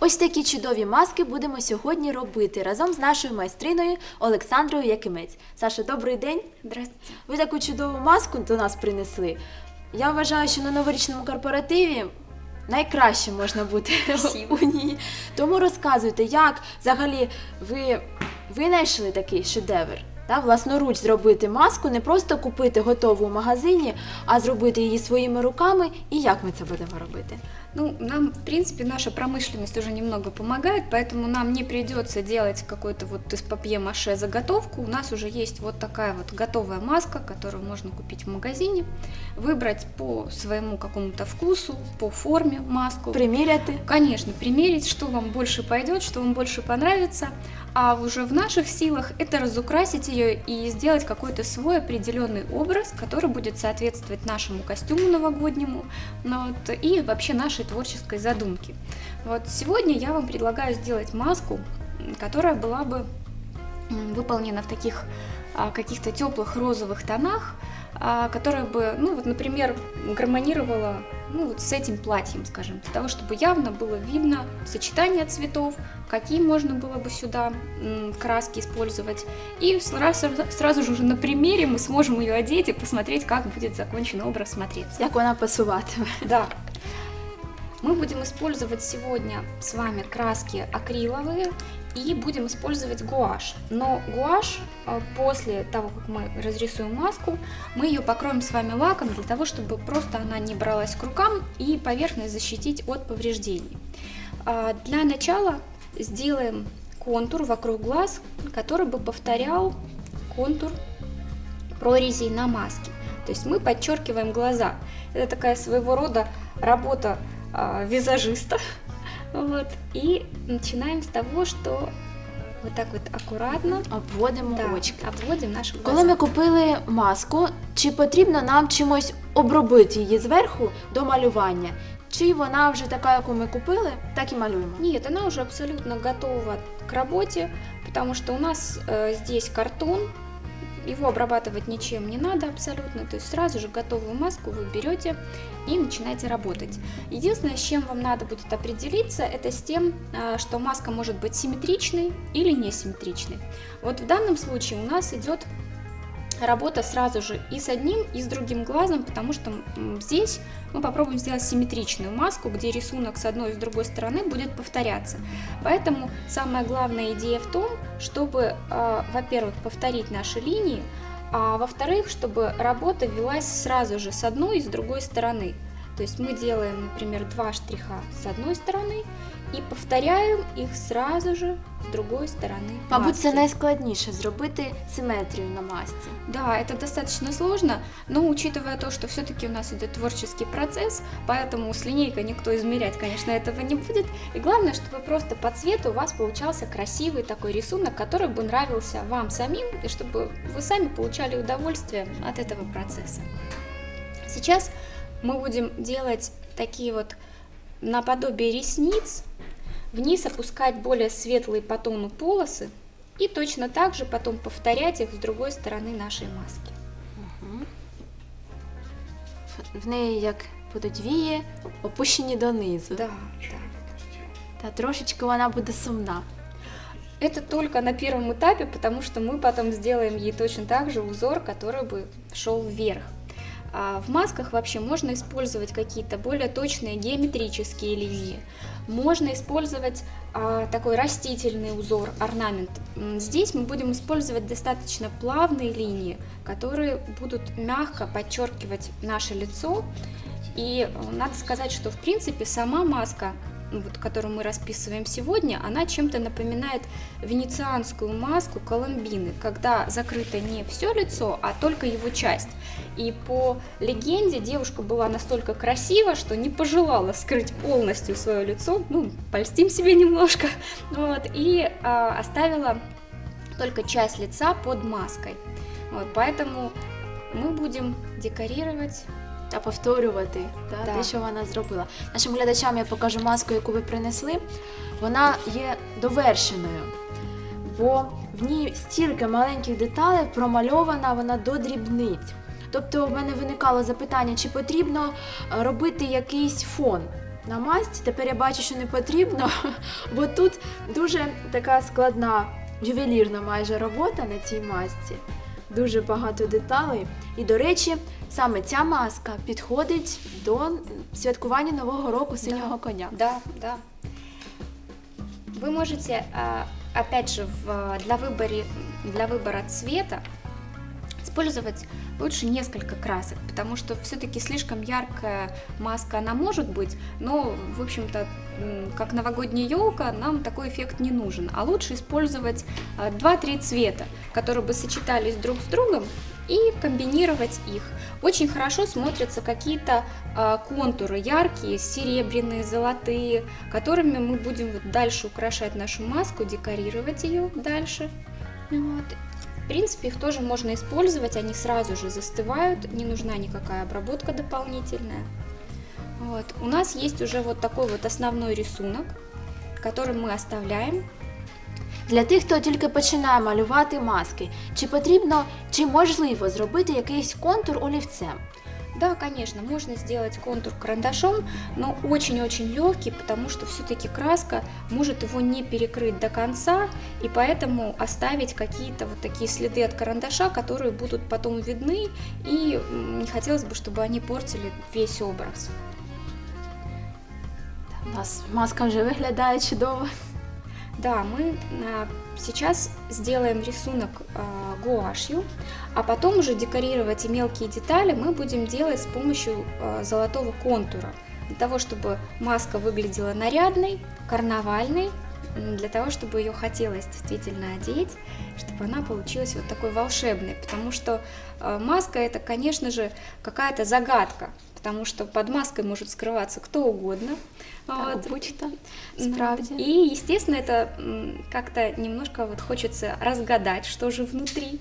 Ось такі чудові маски будемо сьогодні робити разом з нашою майстриною Олександрою Якимець. Саша, добрий день. Здравствуйте. Ви таку чудову маску до нас принесли. Я вважаю, що на новорічному корпоративі найкраще можна бути Спасибо. у ній. Тому розказуйте, як взагалі ви винайшли такий шедевр. Та, власноруч зробити маску, не просто купити готову в магазині, а зробити її своїми руками. І як ми це будемо робити? Ну, нам, в принципе, наша промышленность уже немного помогает, поэтому нам не придется делать какой-то вот из папье-маше заготовку. У нас уже есть вот такая вот готовая маска, которую можно купить в магазине, выбрать по своему какому-то вкусу, по форме маску. Приміряти. Конечно, примерить, что вам больше пойдет, что вам больше понравится, а уже в наших силах это разукрасить ее и сделать какой-то свой определенный образ, который будет соответствовать нашему костюму новогоднему ну вот, и вообще нашей творческой задумке. Вот сегодня я вам предлагаю сделать маску, которая была бы выполнена в таких а, каких-то теплых розовых тонах, которая бы, ну вот, например, гармонировала ну, вот с этим платьем, скажем, для того, чтобы явно было видно сочетание цветов, какие можно было бы сюда краски использовать. И сразу, сразу же уже на примере мы сможем ее одеть и посмотреть, как будет законченный образ смотреться. Як вона пасуватиме. Да. Мы будем использовать сегодня с вами краски акриловые и будем использовать гуашь. Но гуашь э, после того, как мы разрисуем маску, мы ее покроем с вами лаком для того, чтобы просто она не бралась к рукам и поверхность защитить от повреждений. А, Для начала сделаем контур вокруг глаз, который бы повторял контур прорезей на маске. То есть мы подчеркиваем глаза. Это такая своего рода работа визажиста. Вот. И начинаем с того, что вот так вот аккуратно Обводимо да, очки. обводим наши глаза. Коли ми купили маску, чи потрібно нам чимось обробити її зверху до малювання? Чи вона вже така, яку ми купили, так і малюємо? Нет, она уже абсолютно готова к работе, потому что у нас э, здесь картон, его обрабатывать ничем не надо абсолютно, то есть сразу же готовую маску вы берете и начинаете работать. Единственное, с чем вам надо будет определиться, это с тем, э, что маска может быть симметричной или несимметричной. Вот в данном случае у нас идет работа сразу же и с одним, и с другим глазом, потому что здесь мы попробуем сделать симметричную маску, где рисунок с одной и с другой стороны будет повторяться. Поэтому самая главная идея в том, чтобы, э, во-первых, повторить наши линии, а во-вторых, чтобы работа велась сразу же с одной и с другой стороны. То есть мы делаем, например, два штриха с одной стороны и повторяем их сразу же с другой стороны. Мабуть, це маски. найскладніше зробити симетрію на масці. Да, это достаточно сложно, но учитывая то, что все-таки у нас идет творческий процесс, поэтому с линейкой никто измерять, конечно, этого не будет. И главное, чтобы просто по цвету у вас получался красивый такой рисунок, который бы нравился вам самим, и чтобы вы сами получали удовольствие от этого процесса. Сейчас мы будем делать такие вот наподобие ресниц, вниз опускать более светлые по тону полосы и точно так же потом повторять их с другой стороны нашей маски. В неї як будуть вії опущені донизу. Да, да. Та трошечки вона буде сумна. Это только на первом этапе, потому что мы потом сделаем ей точно так же узор, который бы шел вверх. А в масках вообще можно использовать какие-то более точные геометрические линии. Можно использовать а, такой растительный узор, орнамент. Здесь мы будем использовать достаточно плавные линии, которые будут мягко подчеркивать наше лицо. И э, надо сказать, что в принципе сама маска вот, которую мы расписываем сегодня, она чем-то напоминает венецианскую маску Коломбины, когда закрыто не все лицо, а только его часть. И по легенде девушка была настолько красива, что не пожелала скрыть полностью свое лицо, ну, польстим себе немножко, вот, и а, оставила только часть лица под маской. Вот, поэтому мы будем декорировать Та повторювати та, Так. те, що вона зробила. Нашим глядачам я покажу маску, яку ви принесли. Вона є довершеною, бо в ній стільки маленьких деталей промальована вона до дрібниць. Тобто в мене виникало запитання, чи потрібно е, робити якийсь фон на масті. Тепер я бачу, що не потрібно, бо тут дуже така складна ювелірна майже робота на цій масці. Дуже багато деталей. І, до речі, саме ця маска підходить до святкування Нового року синього коня. Да, да. Вы можете, а, опять же, для, выборе, для выбора цвета использовать лучше несколько красок, потому что все-таки слишком яркая маска она может быть, но, в общем-то, как новогодняя елка, нам такой эффект не нужен. А лучше использовать а, 2-3 цвета, которые бы сочетались друг с другом и комбинировать их. Очень хорошо смотрятся какие-то а, контуры яркие, серебряные, золотые, которыми мы будем вот дальше украшать нашу маску, декорировать ее дальше. Вот. В принципе, их тоже можно использовать, они сразу же застывают, не нужна никакая обработка дополнительная. Вот. У нас есть уже вот такой вот основной рисунок, который мы оставляем. Для тих, хто тільки починає малювати маски, чи потрібно, чи можливо зробити якийсь контур олівцем? Да, конечно, можно сделать контур карандашом, но очень-очень легкий, потому что все-таки краска может его не перекрыть до конца, и поэтому оставить какие-то вот такие следы от карандаша, которые будут потом видны, и м, не хотелось бы, чтобы они портили весь образ. У нас маска вже виглядає чудово. Да, мы а, сейчас сделаем рисунок а, гуашью, а потом уже декорировать и мелкие детали мы будем делать с помощью а, золотого контура. Для того, чтобы маска выглядела нарядной, карнавальной, для того, чтобы ее хотелось действительно одеть, чтобы она получилась вот такой волшебной. Потому что маска это, конечно же, какая-то загадка, потому что под маской может скрываться кто угодно. Вот. Будь-то М, справді. И, естественно, это м, как-то немножко вот хочется разгадать, что же внутри.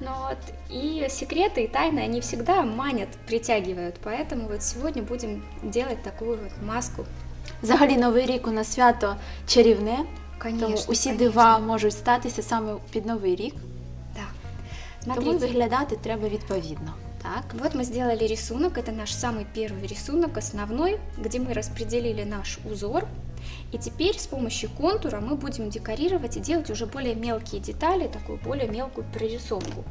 Ну вот. И секреты и тайны, они всегда манят, притягивают. Поэтому вот сегодня будем делать такую вот маску. Взагалі новий рік у нас свято чарівне, Конечно, тому усі конечно. дива можуть статися саме під новий рік. Да. Тому Смотрите, виглядати треба відповідно. Так. вот мы сделали рисунок, это наш самый первый рисунок, основной, где мы распределили наш узор. И теперь с помощью контура мы будем декорировать и делать уже более мелкие детали, такую более мелкую прорисовку.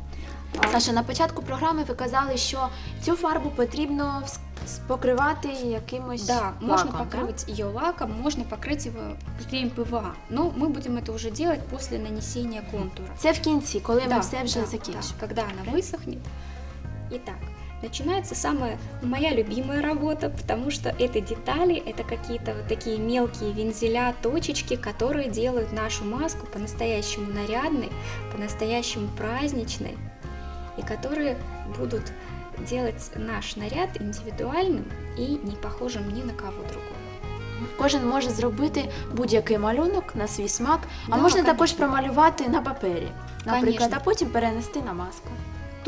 А, Саша, на початку програми ви казали, що цю фарбу потрібно вс- с- покривати якимось Да, можно лаком, так? покрыть ее лаком, можно покрыть его клеем ПВА, но мы будем это уже делать после нанесения контура. Це в кінці, коли ми Да, все вже да, закінчимо. да, когда она высохнет. Итак, начинается самая моя любимая работа, потому что это детали, это какие-то вот такие мелкие вензеля, точечки, которые делают нашу маску по-настоящему нарядной, по-настоящему праздничной, и которые будут делать наш наряд индивидуальным и не похожим ни на кого другого. Кожен може зробити будь-який малюнок на свій смак, а Да, можна конечно. також промалювати на папері, наприклад, Конечно. а потім перенести на маску.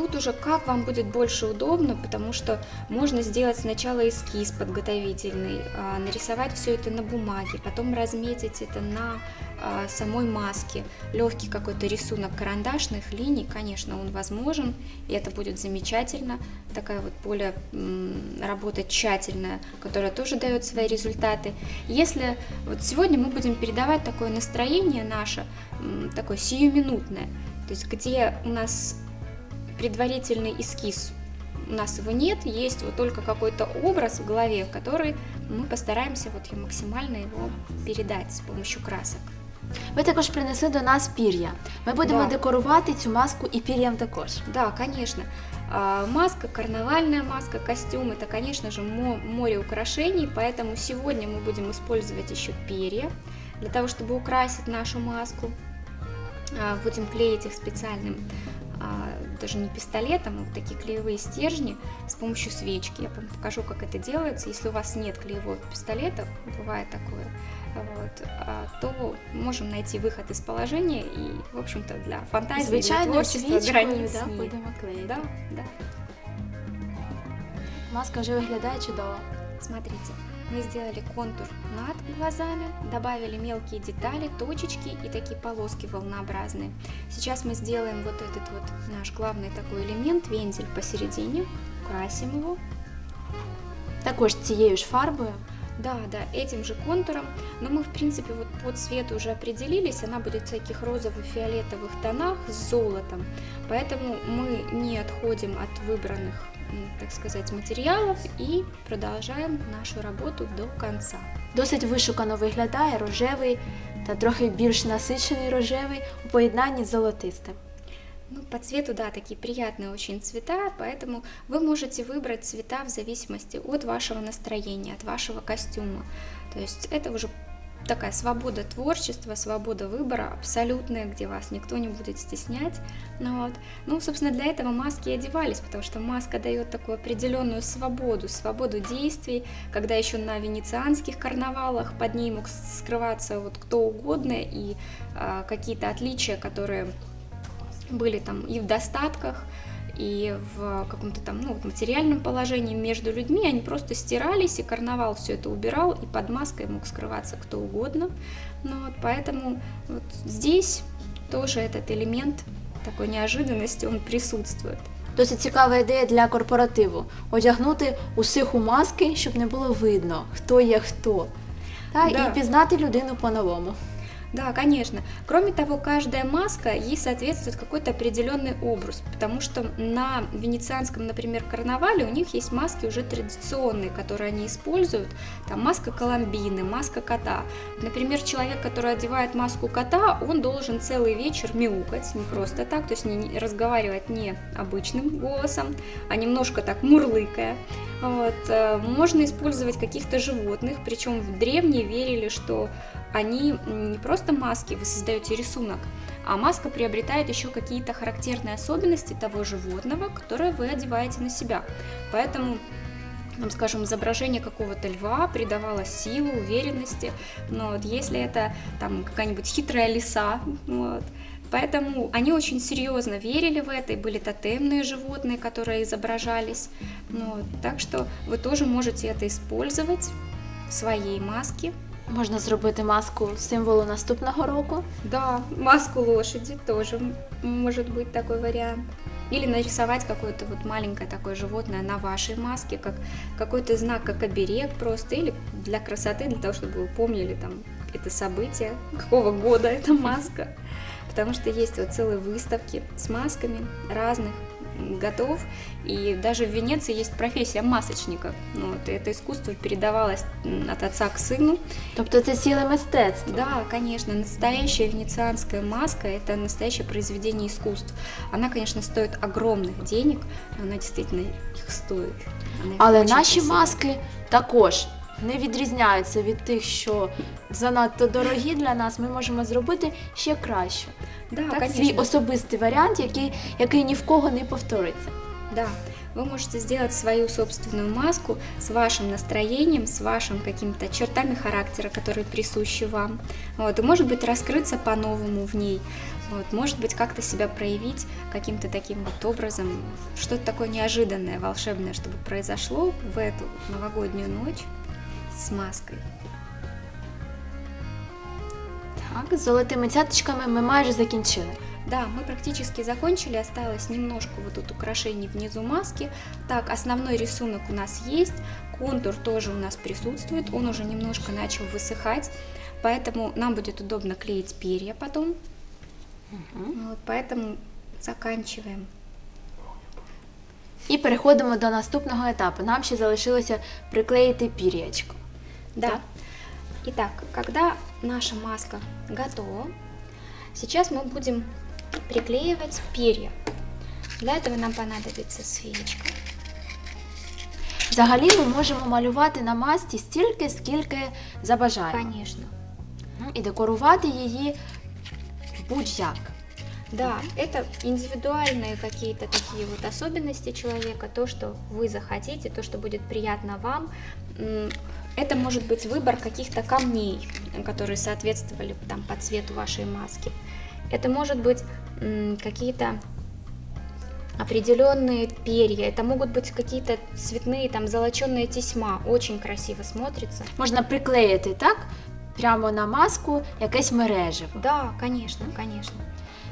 Тут уже как вам будет больше удобно, потому что можно сделать сначала эскиз подготовительный, а, нарисовать все это на бумаге, потом разметить это на а, самой маске. Легкий какой-то рисунок карандашных линий, конечно, он возможен, и это будет замечательно. Такая вот более работа тщательная, которая тоже дает свои результаты. Если вот сегодня мы будем передавать такое настроение наше, такое сиюминутное, то есть где у нас предварительный эскиз. У нас его нет, есть вот только какой-то образ в голове, который мы постараемся вот и максимально его передать с помощью красок. Ви також принесли до нас пір'я. Ми будемо Да. декорувати цю маску і пір'ям також. Да, конечно. А, Маска, карнавальная маска, костюм, это, конечно же, мо- море украшений, поэтому сегодня мы будем использовать еще перья для того, чтобы украсить нашу маску. А, Будем клеить их специальным, а, даже не пистолетом, а вот такие клеевые стержни с помощью свечки. Я вам покажу, как это делается. Если у вас нет клеевого пистолета, бывает такое, вот, а, то можем найти выход из положения и, в общем-то, для фантазии, для Звичайною творчества свічкою границ да, нет. будемо клеїти. Да, да. Маска вже виглядає чудово. Смотрите, мы сделали контур над глазами, добавили мелкие детали, точечки и такие полоски волнообразные. Сейчас мы сделаем вот этот вот наш главный такой элемент, вензель посередине, украсим его. Також цією ж фарбою. Да, да, этим же контуром. Но мы, в принципе, вот по цвету уже определились. Она будет в таких розово-фиолетовых тонах с золотом. Поэтому мы не отходим от выбранных, так сказать, материалов и продолжаем нашу работу до конца. Досить вишукано виглядає рожевий та трохи більш насичений рожевий у поєднанні з золотистим. Ну, по цвету, да, такие приятные очень цвета, поэтому вы можете выбрать цвета в зависимости от вашего настроения, от вашего костюма. То есть это уже такая свобода творчества, свобода выбора абсолютная, где вас никто не будет стеснять. Ну, вот. ну, собственно, для этого маски и одевались, потому что маска дает такую определенную свободу, свободу действий, когда еще на венецианских карнавалах под ней мог скрываться вот кто угодно, и а, какие-то отличия, которые были там и в достатках, и в каком-то там ну, вот материальном положении между людьми, они просто стирались, и карнавал все это убирал, и под маской мог скрываться кто угодно. Ну, вот, поэтому вот здесь тоже этот элемент такой неожиданности, он присутствует. Досить цікава ідея для корпоративу одягнути усіх у маски, щоб не було видно, хто є хто. Та, Да. І пізнати людину по-новому. Да, конечно. Кроме того, каждая маска, ей соответствует какой-то определенный образ, потому что на венецианском, например, карнавале у них есть маски уже традиционные, которые они используют. Там маска Коломбины, маска кота. Например, человек, который одевает маску кота, он должен целый вечер мяукать, не просто так, то есть не, разговаривать не обычным голосом, а немножко так мурлыкая. Вот. э, Можно использовать каких-то животных, причем в древние верили, что они не просто маски, вы создаете рисунок, а маска приобретает еще какие-то характерные особенности того животного, которое вы одеваете на себя. Поэтому там, скажем, изображение какого-то льва придавало силу, уверенности, но вот если это там какая-нибудь хитрая лиса, вот, Поэтому они очень серьезно верили в это, и были тотемные животные, которые изображались. Ну, так что вы тоже можете это использовать в своей маске. Можна зробити маску символу наступного року. Да, маску лошади тоже может быть такой вариант. Или нарисовать какое-то вот маленькое такое животное на вашей маске, как какой-то знак, как оберег просто, или для красоты, для того, чтобы вы помнили там это событие, какого года эта маска. Потому что есть вот целые выставки с масками разных годов, и даже в Венеции есть профессия масочника. Ну, вот, и это искусство передавалось м, от отца к сыну, Тобто це ціле мистецтво. да, конечно, настоящая венецианская маска – это настоящее произведение искусств. Она, конечно, стоит огромных денег, но она действительно их стоит. Она Але очень наші красивая. маски також не відрізняються від тих, що занадто дорогі для нас. Ми можемо зробити ще краще. Да, Так, конечно. свій особистий варіант, який, який ні в кого не повториться. Да, вы можете сделать свою собственную маску с вашим настроением, с вашим какими-то чертами характера, которые присущи вам. Вот, и может быть раскрыться по-новому в ней. Вот, может быть как-то себя проявить каким-то таким вот образом, что-то такое неожиданное, волшебное, чтобы произошло в эту новогоднюю ночь с маской. Так, з золотими цяточками ми майже закінчили. Да, мы практически закончили, осталось немножко вот тут украшений внизу маски. Так, основной рисунок у нас есть, контур тоже у нас присутствует, он уже немножко начал высыхать, поэтому нам будет удобно клеить перья потом. Вот, поэтому заканчиваем. І переходимо до наступного етапу. Нам ще залишилося приклеїти пір'ячко. Да. Так. Итак, когда наша маска готова, сейчас мы будем приклеивать перья. Для этого нам понадобится свечка. Взагалі ми можемо малювати на масці стільки, скільки забажаємо. Конечно. Мгм. І декорувати її будь-як. Да, это индивидуальные какие-то такие вот особенности человека, то, что вы захотите, то, что будет приятно вам. М, Это может быть выбор каких-то камней, которые соответствовали там по цвету вашей маски. Это может быть м, какие-то определенные перья, это могут быть какие-то цветные, там, золоченая тесьма, очень красиво смотрится. Можна приклеїти так, прямо на маску якесь мережево. Да, конечно, конечно.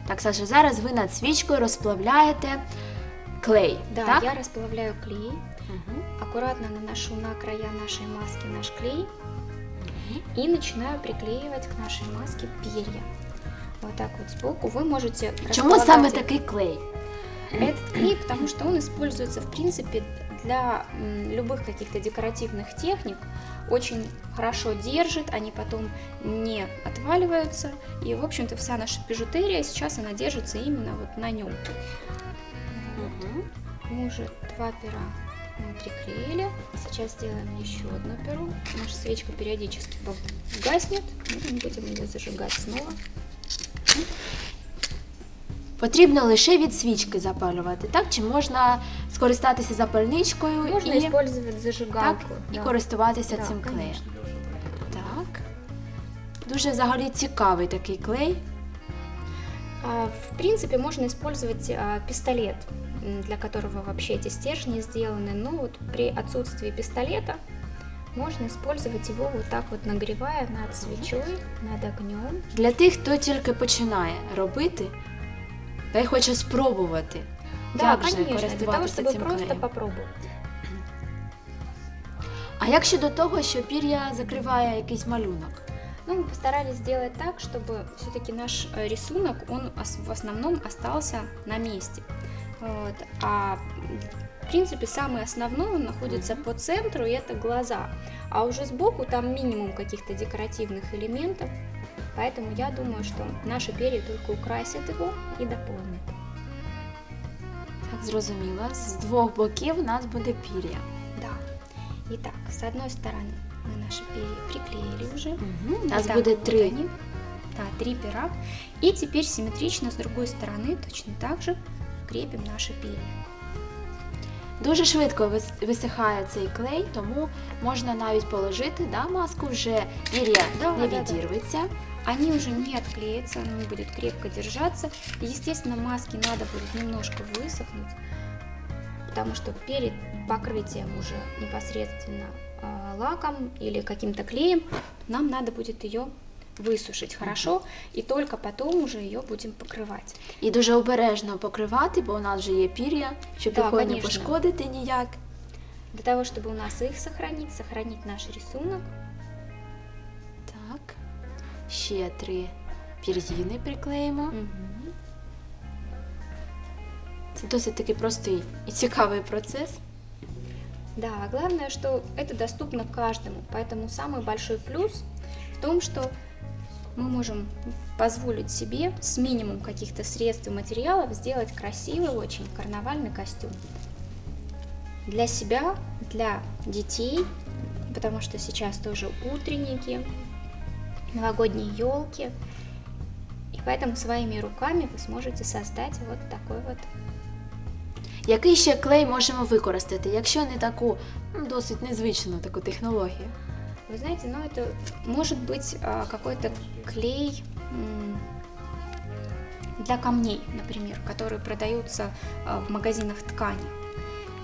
Так, Саша, зараз ви над свічкою розплавляєте клей. Да, так? я расплавляю клей. Аккуратно наношу на края нашей маски наш клей и начинаю приклеивать к нашей маске перья. Вот так вот сбоку. Вы можете Чому саме их. такий клей? Этот клей, потому что он используется, в принципе, для любых каких-то декоративных техник. Очень хорошо держит, они потом не отваливаются. И, в общем-то, вся наша бижутерия сейчас она держится именно вот на нем. Мгм. Мы уже два пера мы приклеили. Сейчас сделаем еще одно перо. Наша свечка периодически гаснет. Мы будем ее зажигать снова. Потрібно лише від свічки запалювати, так? Чи можна скористатися запальничкою Можно і, использовать так, зажигалку. і користуватися Да, цим клеєм? конечно. Так. Дуже взагалі цікавий такий клей. В принципе, можно использовать пистолет, м, для которого вообще эти стержни сделаны. Но вот при отсутствии пистолета можно использовать его вот так вот нагревая над свечой, над огнем. Для тих, хто тільки починає робити та й хоче спробувати, Да, як же конечно, для того, користуватися чтобы цим просто клеєм. попробовать. А як щодо того, що пір'я закриває якийсь малюнок? Ну, мы постарались сделать так, чтобы все-таки наш э, рисунок, он ос- в основном остался на месте. Вот. А в принципе, самый основной он находится Мгм. по центру, и это глаза. А уже сбоку там минимум каких-то декоративных элементов. Поэтому я думаю, что наши перья только украсят его и дополнят. Так, зрозуміло. З двох боків у нас буде пір'я. Да. Итак, с одной стороны мы наши перья приклеили уже. Угу. У нас Итак, буде вот три. они. Да, три пера. И теперь симметрично с другой стороны точно так же крепим наши перья. Дуже швидко вис- висихає цей клей, тому можна навіть положити да, маску, вже пір'я Да, не да, да. відірветься. Они уже не отклеятся, оно не будет крепко держаться. Естественно, маски надо будет немножко высохнуть, потому что перед покрытием уже непосредственно а, лаком или каким-то клеем нам надо будет ее высушить хорошо, и только потом уже ее будем покрывать. І дуже обережно покривати, бо у нас вже є пір'я, щоб Да, його не конечно. пошкодити ніяк. Для того, чтобы у нас их сохранить, сохранить наш рисунок, Так. Ще три пір'їни приклеїмо. Це досить такий простий і цікавий процес. Да, а главное, что это доступно каждому. Поэтому самый большой плюс в том, что мы можем позволить себе с минимум каких-то средств и материалов сделать красивый очень карнавальный костюм. Для себя, для детей, потому что сейчас тоже утренники, новогодние елки. И поэтому своими руками вы сможете создать вот такой вот Який ще клей можемо використати, якщо не таку ну, досить незвичну таку технологію? Вы знаете, ну это может быть а, какой-то клей для камней, например, которые продаются а, в магазинах ткани.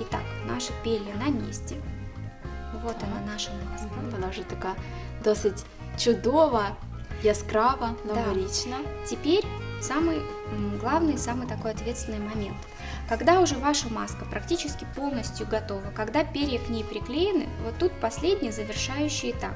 Итак, наши перья на месте. Вот она наша маска. Вона вже така досить чудова, яскрава, новорічна. Теперь самый главный, самый такой ответственный момент. Когда уже ваша маска практически полностью готова, когда перья к ней приклеены, вот тут последний завершающий этап.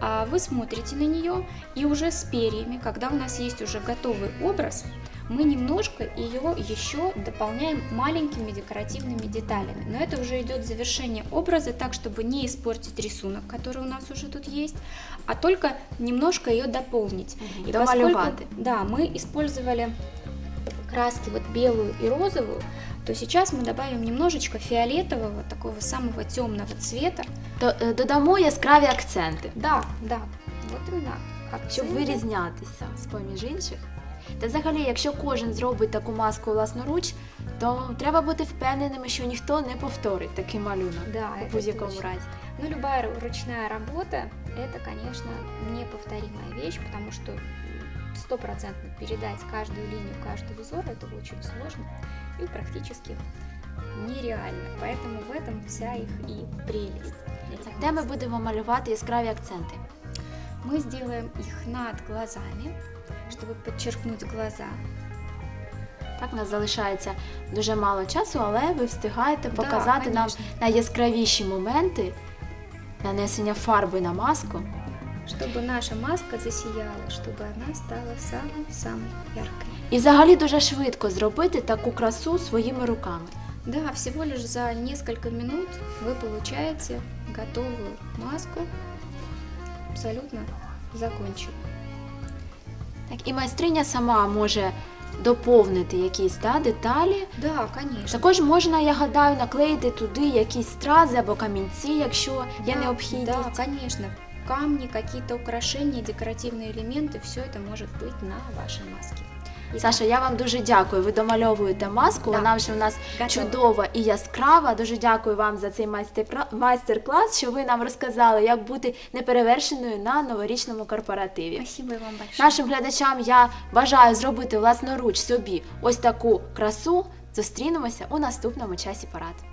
А Вы смотрите на нее и уже с перьями, когда у нас есть уже готовый образ, мы немножко ее еще дополняем маленькими декоративными деталями. Но это уже идет завершение образа, так чтобы не испортить рисунок, который у нас уже тут есть, а только немножко ее дополнить. Мгм, И поскольку, да, мы использовали краски вот белую и розовую, то сейчас мы добавим немножечко фиолетового, такого самого темного цвета. То, е, додамо яскраві акценти, Да, да, вот именно. щоб акценты. вирізнятися з поміж інших. Та взагалі, якщо кожен зробить таку маску власноруч, то треба бути впевненими, що ніхто не повторить такий малюнок Да, у это будь-якому точно. разі. Ну, любая ру- ручная работа – это, конечно, неповторимая вещь, потому что м, стопроцентно передать каждую линию, каждый узор – это очень сложно и практически нереально. Поэтому в этом вся их и прелесть. этих Де ми масок. будемо малювати яскраві акценти? Мы сделаем их над глазами, чтобы подчеркнуть глаза. Так, у нас залишається дуже мало часу, але ви встигаєте Да, показати нам конечно. найяскравіші моменти нанесення фарби на маску. Чтобы наша маска засияла, чтобы она стала самой-самой яркой. І взагалі дуже швидко зробити таку красу своїми руками. Да, всего лишь за несколько минут вы получаете готовую маску, абсолютно законченную. Так, і майстриня сама може доповнити якісь да, деталі. Да, конечно. Також можна, я гадаю, наклеїти туди якісь стрази або камінці, якщо є Да, необхідність. Да, конечно. Камни, какие-то украшения, декоративные элементы, все это может быть на вашей маске. Итак, Саша, я вам дуже дякую. Ви домальовуєте маску. Да. Вона вже у нас Готова. чудова і яскрава. Дуже дякую вам за цей майстер- майстер-клас, що ви нам розказали, як бути неперевершеною на новорічному корпоративі. Спасибо вам большое. Нашим глядачам я бажаю зробити власноруч собі ось таку красу. Зустрінемося у наступному часі парад.